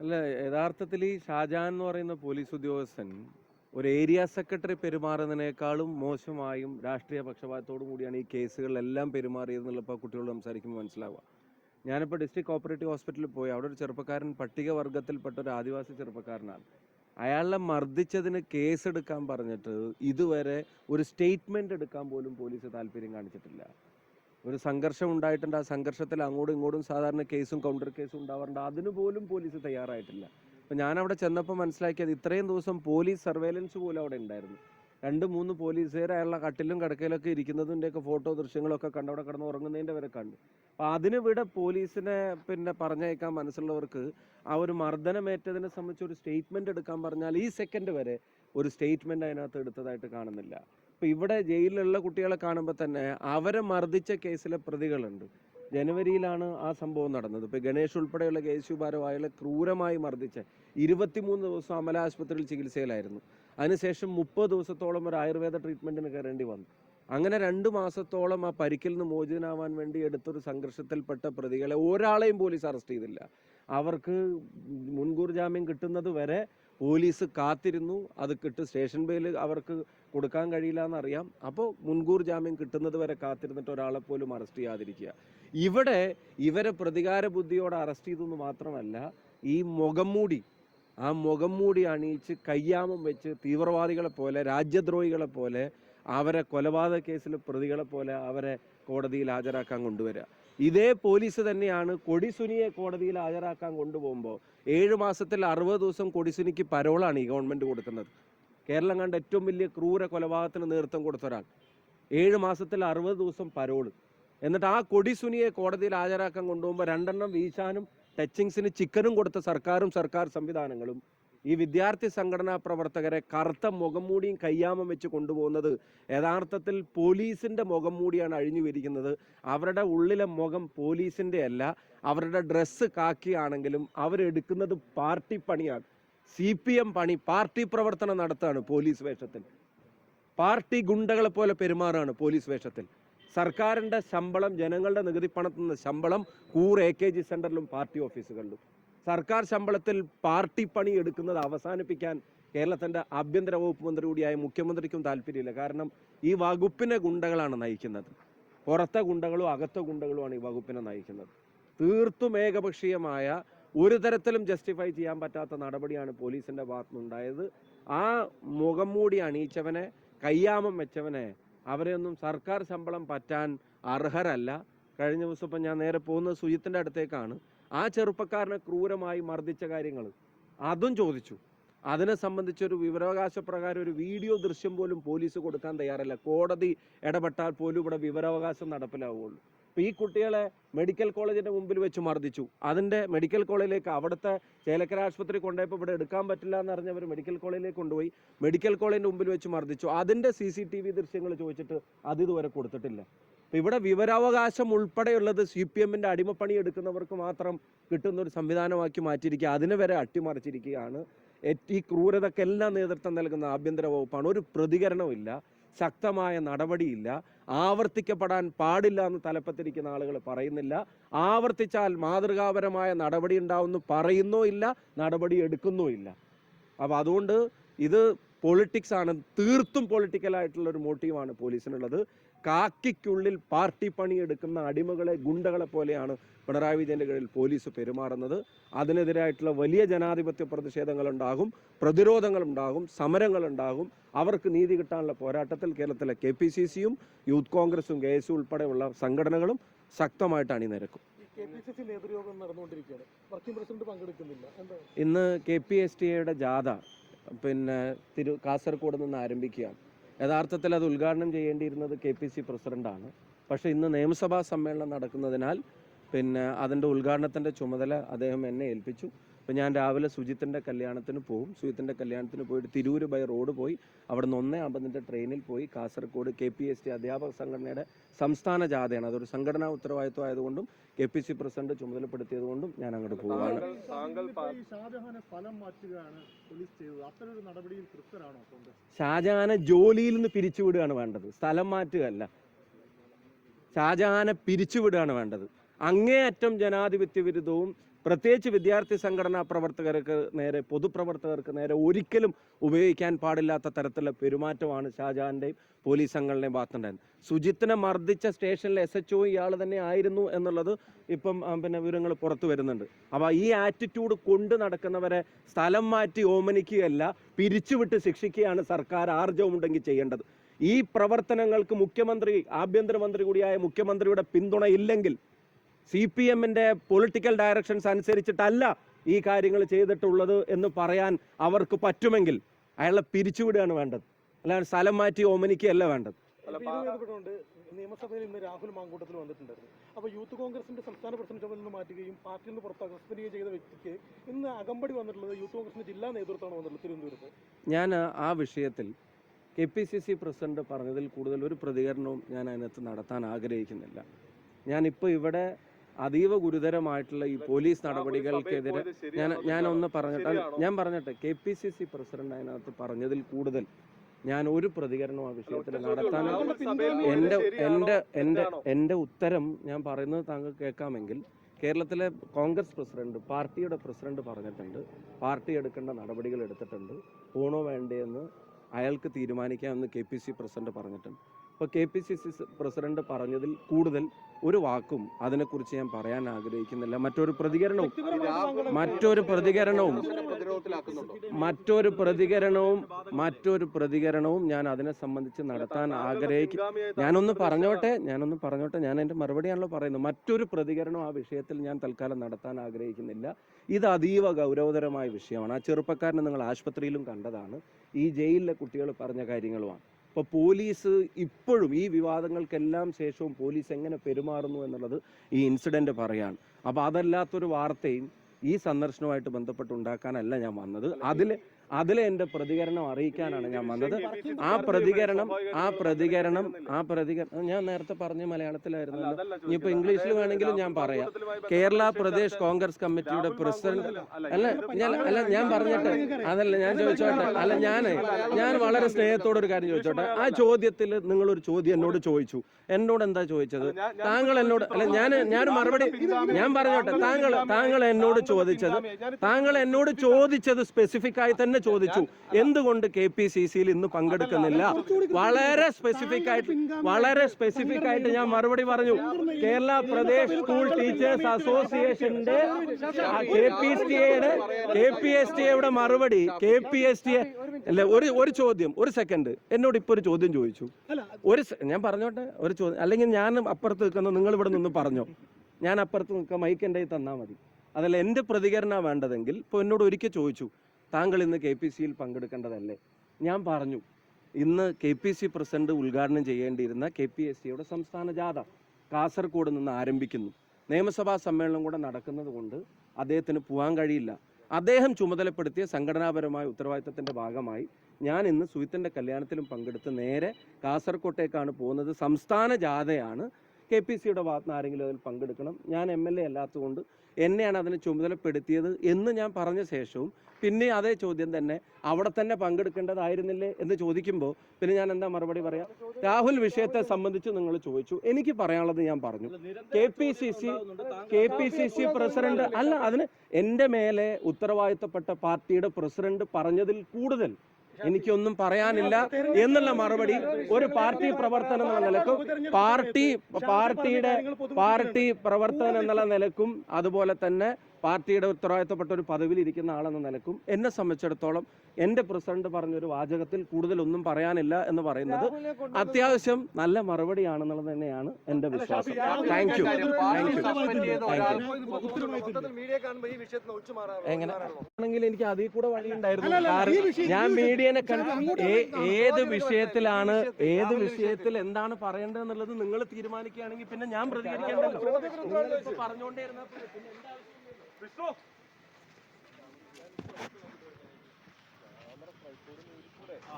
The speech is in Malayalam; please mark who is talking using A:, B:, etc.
A: അല്ല യഥാർത്ഥത്തിൽ ഈ ഷാജാൻ എന്ന് പറയുന്ന പോലീസ് ഉദ്യോഗസ്ഥൻ ഒരു ഏരിയ സെക്രട്ടറി പെരുമാറുന്നതിനേക്കാളും മോശമായും രാഷ്ട്രീയ പക്ഷപാതത്തോടും കൂടിയാണ് ഈ കേസുകളിലെല്ലാം പെരുമാറിയതെന്നുള്ള ഇപ്പോൾ കുട്ടികളോട് സംസാരിക്കുമ്പോൾ മനസ്സിലാവുക. ഞാനിപ്പോൾ ഡിസ്ട്രിക്ട് കോപ്പറേറ്റീവ് ഹോസ്പിറ്റലിൽ പോയി. അവിടെ ഒരു ചെറുപ്പക്കാരൻ പട്ടികവർഗത്തിൽപ്പെട്ട ഒരു ആദിവാസി ചെറുപ്പക്കാരനാണ്. അയാളെ മർദ്ദിച്ചതിന് കേസെടുക്കാൻ പറഞ്ഞിട്ട് ഇതുവരെ ഒരു സ്റ്റേറ്റ്മെന്റ് എടുക്കാൻ പോലും പോലീസ് താല്പര്യം കാണിച്ചിട്ടില്ല. ഒരു സംഘർഷം ഉണ്ടായിട്ടുണ്ട്. ആ സംഘർഷത്തിൽ അങ്ങോട്ടും ഇങ്ങോട്ടും സാധാരണ കേസും കൗണ്ടർ കേസും ഉണ്ടാവാറുണ്ട്. അതിന് പോലും പോലീസ് തയ്യാറായിട്ടില്ല. അപ്പം ഞാൻ അവിടെ ചെന്നപ്പോൾ മനസ്സിലാക്കിയത് ഇത്രയും ദിവസം പോലീസ് സർവേലൻസ് പോലും അവിടെ ഉണ്ടായിരുന്നു. രണ്ട് മൂന്ന് പോലീസുകാർ അയാളുടെ കട്ടിലും കിടക്കയിലൊക്കെ ഇരിക്കുന്നതിന്റെയൊക്കെ ഫോട്ടോ ദൃശ്യങ്ങളൊക്കെ കണ്ട് അവിടെ കിടന്ന് ഉറങ്ങുന്നതിന്റെ വരെ കണ്ടു. അപ്പം അതിന് ഇവിടെ പോലീസിനെ പിന്നെ പറഞ്ഞയക്കാൻ മനസ്സുള്ളവർക്ക് ആ ഒരു മർദ്ദനമേറ്റതിനെ സംബന്ധിച്ച് ഒരു സ്റ്റേറ്റ്മെന്റ് എടുക്കാൻ പറഞ്ഞാൽ ഈ സെക്കൻഡ് വരെ ഒരു സ്റ്റേറ്റ്മെന്റ് അതിനകത്ത് എടുത്തതായിട്ട് കാണുന്നില്ല. അപ്പം ഇവിടെ ജയിലിലുള്ള കുട്ടികളെ കാണുമ്പോൾ തന്നെ അവരെ മർദ്ദിച്ച കേസിലെ പ്രതികളുണ്ട്. ജനുവരിയിലാണ് ആ സംഭവം നടന്നത്. ഇപ്പോൾ ഗണേഷ് ഉൾപ്പെടെയുള്ള കെ എസ് യു ഭാരോ അയാളെ ക്രൂരമായി മർദ്ദിച്ച ഇരുപത്തിമൂന്ന് ദിവസം അമല ആശുപത്രിയിൽ ചികിത്സയിലായിരുന്നു. അതിനുശേഷം മുപ്പത് ദിവസത്തോളം ഒരു ആയുർവേദ ട്രീറ്റ്മെന്റിന് കയറേണ്ടി വന്നു. അങ്ങനെ രണ്ട് മാസത്തോളം ആ പരിക്കിൽ നിന്ന് മോചിതനാവാൻ വേണ്ടി എടുത്തൊരു സംഘർഷത്തിൽപ്പെട്ട പ്രതികളെ ഒരാളെയും പോലീസ് അറസ്റ്റ് ചെയ്തില്ല. അവർക്ക് മുൻകൂർ ജാമ്യം കിട്ടുന്നത് വരെ പോലീസ് കാത്തിരുന്നു. അത് കിട്ടും സ്റ്റേഷൻ ബെയിൽ അവർക്ക് കൊടുക്കാൻ കഴിയില്ല എന്നറിയാം അപ്പോൾ മുൻകൂർ ജാമ്യം കിട്ടുന്നത് വരെ കാത്തിരുന്നിട്ട് ഒരാളെ പോലും അറസ്റ്റ് ചെയ്യാതിരിക്കുക. ഇവിടെ ഇവരെ പ്രതികാര ബുദ്ധിയോടെ അറസ്റ്റ് ചെയ്തു എന്ന് മാത്രമല്ല ഈ മുഖം മൂടി ആ മുഖം മൂടി അണിയിച്ച് കയ്യാമം വെച്ച് തീവ്രവാദികളെ പോലെ രാജ്യദ്രോഹികളെ പോലെ അവരെ കൊലപാതക കേസിലെ പ്രതികളെ പോലെ അവരെ കോടതിയിൽ ഹാജരാക്കാൻ കൊണ്ടുവരിക. ഇതേ പോലീസ് തന്നെയാണ് കൊടിസുനിയെ കോടതിയിൽ ഹാജരാക്കാൻ കൊണ്ടുപോകുമ്പോൾ ഏഴ് മാസത്തിൽ അറുപത് ദിവസം കൊടിസുനിക്ക് പരോളാണ് ഈ ഗവൺമെന്റ് കൊടുക്കുന്നത്. കേരളം കണ്ട ഏറ്റവും വലിയ ക്രൂര കൊലപാതകത്തിന് നേതൃത്വം കൊടുത്ത ഒരാൾ. ഏഴ് മാസത്തിൽ അറുപത് ദിവസം പരോൾ. എന്നിട്ട് ആ കൊടിസുനിയെ കോടതിയിൽ ഹാജരാക്കാൻ കൊണ്ടുപോകുമ്പോൾ രണ്ടെണ്ണം വീശാനും ടച്ചിങ്സിന് ചിക്കനും കൊടുത്ത സർക്കാരും സർക്കാർ സംവിധാനങ്ങളും ഈ വിദ്യാർത്ഥി സംഘടനാ പ്രവർത്തകരെ കറുത്ത മുഖം മൂടിയും കയ്യാമം വെച്ച് കൊണ്ടുപോകുന്നത് യഥാർത്ഥത്തിൽ പോലീസിന്റെ മുഖം മൂടിയാണ് അഴിഞ്ഞു വരിക്കുന്നത് അവരുടെ ഉള്ളിലെ മുഖം പോലീസിന്റെ അല്ല അവരുടെ ഡ്രസ്സ് കാക്കിയാണെങ്കിലും അവരെടുക്കുന്നത് പാർട്ടി പണിയാണ്. സി പി എം പണി പാർട്ടി പ്രവർത്തനം നടത്താണ് പോലീസ് വേഷത്തിൽ. പാർട്ടി ഗുണ്ടകളെ പോലെ പെരുമാറാണ് പോലീസ് വേഷത്തിൽ. സർക്കാരിന്റെ ശമ്പളം ജനങ്ങളുടെ നികുതി പണത്തിൽ നിന്ന് ശമ്പളം കൂർ എ കെ ജി സെന്ററിലും പാർട്ടി ഓഫീസുകളിലും. സർക്കാർ ശമ്പളത്തിൽ പാർട്ടി പണി എടുക്കുന്നത് അവസാനിപ്പിക്കാൻ കേരളത്തിന്റെ ആഭ്യന്തര വകുപ്പ് മന്ത്രി കൂടിയായ മുഖ്യമന്ത്രിക്കും താല്പര്യമില്ല. കാരണം ഈ വകുപ്പിനെ ഗുണ്ടകളാണ് നയിക്കുന്നത്. പുറത്തെ ഗുണ്ടകളും അകത്തെ ഗുണ്ടകളുമാണ് ഈ വകുപ്പിനെ നയിക്കുന്നത്. തീർത്തും ഏകപക്ഷീയമായ ഒരു തരത്തിലും ജസ്റ്റിഫൈ ചെയ്യാൻ പറ്റാത്ത നടപടിയാണ് പോലീസിന്റെ ഭാഗത്തുനിന്നുണ്ടായത്. ആ മുഖം മൂടി അണിയിച്ചവനെ കയ്യാമം വെച്ചവനെ അവരെയൊന്നും സർക്കാർ ശമ്പളം പറ്റാൻ അർഹരല്ല. കഴിഞ്ഞ ദിവസം ഇപ്പം ഞാൻ നേരെ പോകുന്നത് സുജിത്തിന്റെ അടുത്തേക്കാണ്. ആ ചെറുപ്പക്കാരനെ ക്രൂരമായി മർദ്ദിച്ച കാര്യങ്ങൾ അതും ചോദിച്ചു. അതിനെ സംബന്ധിച്ചൊരു വിവരാവകാശ പ്രകാരം ഒരു വീഡിയോ ദൃശ്യം പോലും പോലീസ് കൊടുക്കാൻ തയ്യാറല്ല. കോടതി ഇടപെട്ടാൽ പോലും ഇവിടെ വിവരാവകാശം നടപ്പിലാവുകയുള്ളൂ. ഈ കുട്ടികളെ മെഡിക്കൽ കോളേജിന്റെ മുമ്പിൽ വെച്ച് മർദ്ദിച്ചു. അതിന്റെ മെഡിക്കൽ കോളേജിലേക്ക് അവിടുത്തെ ചേലക്കര ആശുപത്രി കൊണ്ടുപോയപ്പോൾ ഇവിടെ എടുക്കാൻ പറ്റില്ല എന്ന് അറിഞ്ഞവർ മെഡിക്കൽ കോളേജിലേക്ക് കൊണ്ടുപോയി. മെഡിക്കൽ കോളേജിന്റെ മുമ്പിൽ വെച്ച് മർദ്ദിച്ചു. അതിന്റെ സി സി ടി വി ദൃശ്യങ്ങൾ ചോദിച്ചിട്ട് അത് ഇതുവരെ കൊടുത്തിട്ടില്ല. അപ്പോൾ ഇവിടെ വിവരാവകാശം ഉൾപ്പെടെയുള്ളത് സി പി എമ്മിന്റെ അടിമപ്പണി എടുക്കുന്നവർക്ക് മാത്രം കിട്ടുന്ന ഒരു സംവിധാനമാക്കി മാറ്റിയിരിക്കുക. അതിനെ വരെ അട്ടിമറിച്ചിരിക്കുകയാണ്. ഈ ക്രൂരതക്കെല്ലാം നേതൃത്വം നൽകുന്ന ആഭ്യന്തര വകുപ്പാണ്. ഒരു പ്രതികരണമില്ല ശക്തമായ നടപടിയില്ല. ആവർത്തിക്കപ്പെടാൻ പാടില്ല എന്ന് തലപ്പത്തിരിക്കുന്ന ആളുകൾ പറയുന്നില്ല. ആവർത്തിച്ചാൽ മാതൃകാപരമായ നടപടി ഉണ്ടാവുമെന്ന് പറയുന്നോ ഇല്ല നടപടി എടുക്കുന്നോ ഇല്ല. അപ്പോൾ അതുകൊണ്ട് ഇത് പൊളിറ്റിക്സ് ആണ് തീർത്തും പൊളിറ്റിക്കലായിട്ടുള്ള ഒരു മോട്ടീവാണ് പോലീസിനുള്ളത്. കാക്കിക്കുള്ളിൽ പാർട്ടി പണിയെടുക്കുന്ന അടിമകളെ ഗുണ്ടകളെ പോലെയാണ് പിണറായി വിജയന്റെ കീഴിൽ പോലീസ് പെരുമാറുന്നത്. അതിനെതിരായിട്ടുള്ള വലിയ ജനാധിപത്യ പ്രതിഷേധങ്ങളുണ്ടാകും പ്രതിരോധങ്ങളുണ്ടാകും സമരങ്ങളുണ്ടാകും. അവർക്ക് നീതി കിട്ടാനുള്ള പോരാട്ടത്തിൽ കേരളത്തിലെ കെ പി സി സിയും യൂത്ത് കോൺഗ്രസും കെ എസ് ഉൾപ്പെടെയുള്ള സംഘടനകളും ശക്തമായിട്ട് അണിനിരക്കും. ഇന്ന് കെ പി എസ് ടി എയുടെ ജാഥ പിന്നെ തിരു കാസർഗോഡ് നിന്ന് ആരംഭിക്കുകയാണ്. യഥാർത്ഥത്തിൽ അത് ഉദ്ഘാടനം ചെയ്യേണ്ടിയിരുന്നത് കെ പി സി പ്രസിഡന്റാണ് പക്ഷേ ഇന്ന് നിയമസഭാ സമ്മേളനം നടക്കുന്നതിനാൽ പിന്നെ അതിന്റെ ഉദ്ഘാടനത്തിന്റെ ചുമതല അദ്ദേഹം എന്നെ ഏൽപ്പിച്ചു. ഇപ്പം ഞാൻ രാവിലെ സുജിത്തിന്റെ കല്യാണത്തിന് പോകും സുജിത്തിന്റെ കല്യാണത്തിന് പോയിട്ട് തിരൂര് ബൈ റോഡ് പോയി. അവിടെ നിന്ന് ഒന്നേ അമ്പതിന്റെ ട്രെയിനിൽ പോയി. Kasaragod K P S T അധ്യാപക സംഘടനയുടെ സംസ്ഥാന ജാഥയാണ്. അതൊരു സംഘടനാ ഉത്തരവാദിത്വം ആയതുകൊണ്ടും കെ പി സി പ്രസിഡന്റ് ചുമതലപ്പെടുത്തിയതുകൊണ്ടും ഞാൻ അങ്ങോട്ട് പോവുകയാണ്
B: ഇപ്പോൾ ഷാജഹാനെ
A: ജോലിയിൽ നിന്ന് പിരിച്ചുവിടുകയാണ് വേണ്ടത്. സ്ഥലം മാറ്റുകയല്ല. ഷാജഹാനെ പിരിച്ചുവിടുകയാണ് വേണ്ടത്. അങ്ങേയറ്റം ജനാധിപത്യ വിരുദ്ധവും പ്രത്യേകിച്ച് വിദ്യാർത്ഥി സംഘടനാ പ്രവർത്തകർക്ക് നേരെ പൊതുപ്രവർത്തകർക്ക് നേരെ ഒരിക്കലും ഉപയോഗിക്കാൻ പാടില്ലാത്ത തരത്തിലുള്ള പെരുമാറ്റമാണ് ഷാജഹാന്റെയും പോലീസ് സംഘടനയും ഭാഗത്തുണ്ടായിരുന്നത് സുജിത്തിനെ മർദ്ദിച്ച സ്റ്റേഷനിലെ എസ് എച്ച് ഒ ഇയാൾ തന്നെ ആയിരുന്നു എന്നുള്ളത് ഇപ്പം പിന്നെ വിവരങ്ങൾ പുറത്തു വരുന്നുണ്ട്. അപ്പോൾ ഈ ആറ്റിറ്റ്യൂഡ് കൊണ്ട് നടക്കുന്നവരെ സ്ഥലം മാറ്റി ഓമനിക്കുകയല്ല പിരിച്ചുവിട്ട് ശിക്ഷിക്കുകയാണ് സർക്കാർ ആർജവമുണ്ടെങ്കിൽ ചെയ്യേണ്ടത്. ഈ പ്രവർത്തനങ്ങൾക്ക് മുഖ്യമന്ത്രി ആഭ്യന്തരമന്ത്രി കൂടിയായ മുഖ്യമന്ത്രിയുടെ പിന്തുണ ഇല്ലെങ്കിൽ സി പി എമ്മിന്റെ പൊളിറ്റിക്കൽ ഡയറക്ഷൻസ് അനുസരിച്ചിട്ടല്ല ഈ കാര്യങ്ങൾ ചെയ്തിട്ടുള്ളത് എന്ന് പറയാൻ അവർക്ക് പറ്റുമെങ്കിൽ അയാളെ പിരിച്ചുവിടുകയാണ് വേണ്ടത്. അല്ലാതെ സ്ഥലം മാറ്റി ഓമനിക്കുകയല്ല വേണ്ടത്.
B: നിയമസഭയിൽ ഇന്ന് രാഹുൽ മാങ്കൂട്ടത്തിൽ വന്നിട്ടുണ്ടായിരുന്നു. അപ്പോൾ യൂത്ത് കോൺഗ്രസിന്റെ സംസ്ഥാന പ്രസിഡന്റ് ചുമതല നിന്ന് മാറ്റുകയും പാർട്ടിയിൽ നിന്ന് പുറത്ത് സസ്പെൻഡ് ചെയ്യുകയും ചെയ്ത വ്യക്തിക്ക് ഇന്ന് അകമ്പടി വന്നിട്ടുള്ളത് യൂത്ത് കോൺഗ്രസിന്റെ ജില്ലാ നേതൃത്വമാണ് വന്നിട്ടുള്ളത് തിരുവനന്തപുരത്ത്.
A: ഞാൻ ആ വിഷയത്തിൽ K P C C president പറഞ്ഞതിൽ കൂടുതൽ ഒരു പ്രതികരണവും ഞാൻ അതിനകത്ത് നടത്താൻ ആഗ്രഹിക്കുന്നില്ല. ഞാനിപ്പോൾ ഇവിടെ അതീവ ഗുരുതരമായിട്ടുള്ള ഈ പോലീസ് നടപടികൾക്കെതിരെ ഞാൻ ഞാൻ ഒന്ന് പറഞ്ഞിട്ട്. ഞാൻ പറഞ്ഞിട്ട്. K P C C president അതിനകത്ത് പറഞ്ഞതിൽ കൂടുതൽ ഞാൻ ഒരു പ്രതികരണവും ആ വിഷയത്തിൽ നടത്താൻ എന്റെ എന്റെ എന്റെ എന്റെ ഉത്തരം ഞാൻ പറയുന്നത് താങ്കൾ കേൾക്കാമെങ്കിൽ കേരളത്തിലെ കോൺഗ്രസ് പ്രസിഡന്റ് പാർട്ടിയുടെ പ്രസിഡന്റ് പറഞ്ഞിട്ടുണ്ട്. പാർട്ടി എടുക്കേണ്ട നടപടികൾ എടുത്തിട്ടുണ്ട്. പോണോ വേണ്ടയെന്ന് അയാൾക്ക് തീരുമാനിക്കാമെന്ന് കെ പി സി പ്രസിഡന്റ് പറഞ്ഞിട്ടുണ്ട്. അപ്പോൾ K P C C president പറഞ്ഞതിൽ കൂടുതൽ ഒരു വാക്കും അതിനെക്കുറിച്ച് ഞാൻ പറയാൻ ആഗ്രഹിക്കുന്നില്ല. മറ്റൊരു പ്രതികരണവും മറ്റൊരു പ്രതികരണവും മറ്റൊരു പ്രതികരണവും മറ്റൊരു പ്രതികരണവും ഞാൻ അതിനെ സംബന്ധിച്ച് നടത്താൻ ആഗ്രഹിക്കും ഞാനൊന്ന് പറഞ്ഞോട്ടെ ഞാനൊന്ന് പറഞ്ഞോട്ടെ ഞാൻ എന്റെ മറുപടിയാണല്ലോ പറയുന്നത്. മറ്റൊരു പ്രതികരണം ആ വിഷയത്തിൽ ഞാൻ തൽക്കാലം നടത്താൻ ആഗ്രഹിക്കുന്നില്ല. ഇത് അതീവ ഗൗരവതരമായ വിഷയമാണ്. ആ ചെറുപ്പക്കാരനെ നിങ്ങൾ ആശുപത്രിയിലും കണ്ടതാണ്. ഈ ജയിലിലെ കുട്ടികൾ പറഞ്ഞ കാര്യങ്ങളുമാണ്. ഇപ്പോൾ പോലീസ് ഇപ്പോഴും ഈ വിവാദങ്ങൾക്കെല്ലാം ശേഷവും പോലീസ് എങ്ങനെ പെരുമാറുന്നു എന്നുള്ളത് ഈ ഇൻസിഡന്റ് പറയാണ്. അപ്പോൾ അതല്ലാത്തൊരു വാർത്തയും ഈ സന്ദർശനവുമായിട്ട് ബന്ധപ്പെട്ട് ഉണ്ടാക്കാനല്ല ഞാൻ വന്നത്. അതിൽ അതിൽ എന്റെ പ്രതികരണം അറിയിക്കാനാണ് ഞാൻ വന്നത്. ആ പ്രതികരണം ആ പ്രതികരണം ആ പ്രതികരണം ഞാൻ നേരത്തെ പറഞ്ഞ മലയാളത്തിലായിരുന്നു ഇനിയിപ്പോൾ ഇംഗ്ലീഷിൽ വേണമെങ്കിലും ഞാൻ പറയാം. കേരള പ്രദേശ് കോൺഗ്രസ് കമ്മിറ്റിയുടെ പ്രസിഡന്റ് അല്ല ഞാൻ അല്ല ഞാൻ പറഞ്ഞിട്ട് അതല്ല ഞാൻ ചോദിച്ചോട്ടെ? അല്ല ഞാൻ ഞാൻ വളരെ സ്നേഹത്തോടെ ഒരു കാര്യം ചോദിച്ചോട്ടെ? ആ ചോദ്യത്തിൽ നിങ്ങൾ ഒരു ചോദ്യം എന്നോട് ചോദിച്ചു. എന്നോട് എന്താ ചോദിച്ചത്? താങ്കൾ എന്നോട് അല്ല ഞാൻ ഞാൻ മറുപടി ഞാൻ പറഞ്ഞോട്ടെ താങ്കൾ താങ്കൾ എന്നോട് ചോദിച്ചത് താങ്കൾ എന്നോട് ചോദിച്ചത് സ്പെസിഫിക് ആയി തന്നെ ചോദിച്ചു എന്തുകൊണ്ട് കെ പി സി സിയിൽ ഇന്ന് പങ്കെടുക്കുന്നില്ല? വളരെ സ്പെസിഫിക് ആയിട്ട് വളരെ സ്പെസിഫിക് ആയിട്ട് ഞാൻ മറുപടി പറഞ്ഞു. കേരള പ്രദേശ് സ്കൂൾ ടീച്ചേഴ്സ് അസോസിയേഷന്റെ കെ പി എസ് ടി എയുടെ കെ പി എസ് ടി എയുടെ മറുപടി കെ പി എസ് ടി അല്ല ഒരു ഒരു ചോദ്യം ഒരു സെക്കൻഡ് എന്നോട് ഇപ്പൊ ഒരു ചോദ്യം ചോദിച്ചു. ഒരു ഞാൻ പറഞ്ഞോട്ടെ? ഒരു ചോദ്യം അല്ലെങ്കിൽ ഞാൻ അപ്പുറത്ത് നിൽക്കുന്നു നിങ്ങൾ ഇവിടെ നിന്ന് പറഞ്ഞോ? ഞാൻ അപ്പുറത്ത് നിൽക്കാം മൈക്ക് എന്റെ തന്നാൽ മതി. അതല്ല എന്റെ പ്രതികരണം വേണ്ടതെങ്കിൽ ഇപ്പോൾ എന്നോട് ഒരിക്കൽ ചോദിച്ചു താങ്കൾ ഇന്ന് കെ പി സിയിൽ പങ്കെടുക്കേണ്ടതല്ലേ? ഞാൻ പറഞ്ഞു ഇന്ന് കെ പി സി പ്രസിഡന്റ് ഉദ്ഘാടനം ചെയ്യേണ്ടിയിരുന്ന കെ പി എസ് സിയുടെ സംസ്ഥാന ജാഥ കാസർഗോഡ് നിന്ന് ആരംഭിക്കുന്നു. നിയമസഭാ സമ്മേളനം കൂടെ നടക്കുന്നത് കൊണ്ട് അദ്ദേഹത്തിന് പോകാൻ കഴിയില്ല. അദ്ദേഹം ചുമതലപ്പെടുത്തിയ സംഘടനാപരമായ ഉത്തരവാദിത്തത്തിന്റെ ഭാഗമായി ഞാൻ ഇന്ന് സുഹിത്തിന്റെ കല്യാണത്തിലും പങ്കെടുത്ത് നേരെ കാസർകോട്ടേക്കാണ് പോകുന്നത്. സംസ്ഥാന ജാഥയാണ് കെ പി സിയുടെ ഭാഗത്തുനിന്ന് ആരെങ്കിലും അതിൽ പങ്കെടുക്കണം. ഞാൻ എം എൽ എ അല്ലാത്തതുകൊണ്ട് എന്നെയാണ് അതിന് ചുമതലപ്പെടുത്തിയത് എന്ന് ഞാൻ പറഞ്ഞ ശേഷവും പിന്നെ അതേ ചോദ്യം തന്നെ അവിടെ തന്നെ പങ്കെടുക്കേണ്ടതായിരുന്നില്ലേ എന്ന് ചോദിക്കുമ്പോൾ പിന്നെ ഞാൻ എന്താ മറുപടി പറയാം? രാഹുൽ വിഷയത്തെ സംബന്ധിച്ച് നിങ്ങൾ ചോദിച്ചു. എനിക്ക് പറയാനുള്ളത് ഞാൻ പറഞ്ഞു. K P C C K P C C president അല്ല അതിന് എന്റെ മേലെ ഉത്തരവാദിത്തപ്പെട്ട പാർട്ടിയുടെ പ്രസിഡന്റ് പറഞ്ഞതിൽ കൂടുതൽ എനിക്കൊന്നും പറയാനില്ല എന്നുള്ള മറുപടി ഒരു പാർട്ടി പ്രവർത്തനം എന്നുള്ള നിലക്കും പാർട്ടി പാർട്ടിയുടെ പാർട്ടി പ്രവർത്തനം എന്നുള്ള നിലക്കും അതുപോലെ തന്നെ പാർട്ടിയുടെ ഉത്തരവാദിത്തപ്പെട്ട ഒരു പദവിയിൽ ഇരിക്കുന്ന ആളെന്ന നിലക്കും എന്നെ സംബന്ധിച്ചിടത്തോളം എന്റെ പ്രസിഡന്റ് പറഞ്ഞൊരു വാചകത്തിൽ കൂടുതലൊന്നും പറയാനില്ല എന്ന് പറയുന്നത് അത്യാവശ്യം നല്ല മറുപടിയാണെന്നുള്ളത് തന്നെയാണ് എന്റെ വിശ്വാസം. താങ്ക് യു എങ്ങനെ? ആണെങ്കിൽ എനിക്ക് അതിൽ കൂടെ വഴിയുണ്ടായിരുന്നു കാരണം ഞാൻ മീഡിയനെ കണ്ട് ഏത് വിഷയത്തിലാണ് ഏത് വിഷയത്തിൽ എന്താണ് പറയേണ്ടതെന്നുള്ളത് നിങ്ങൾ തീരുമാനിക്കുകയാണെങ്കിൽ പിന്നെ ഞാൻ പ്രതികരിക്കേണ്ടത് പറഞ്ഞുകൊണ്ടേ ഇരുന്നാ പിന്നെ വിഷ്ണു. ക്യാമറ ട്രൈപ്പോർഡിൽ കൂടെ. ആ.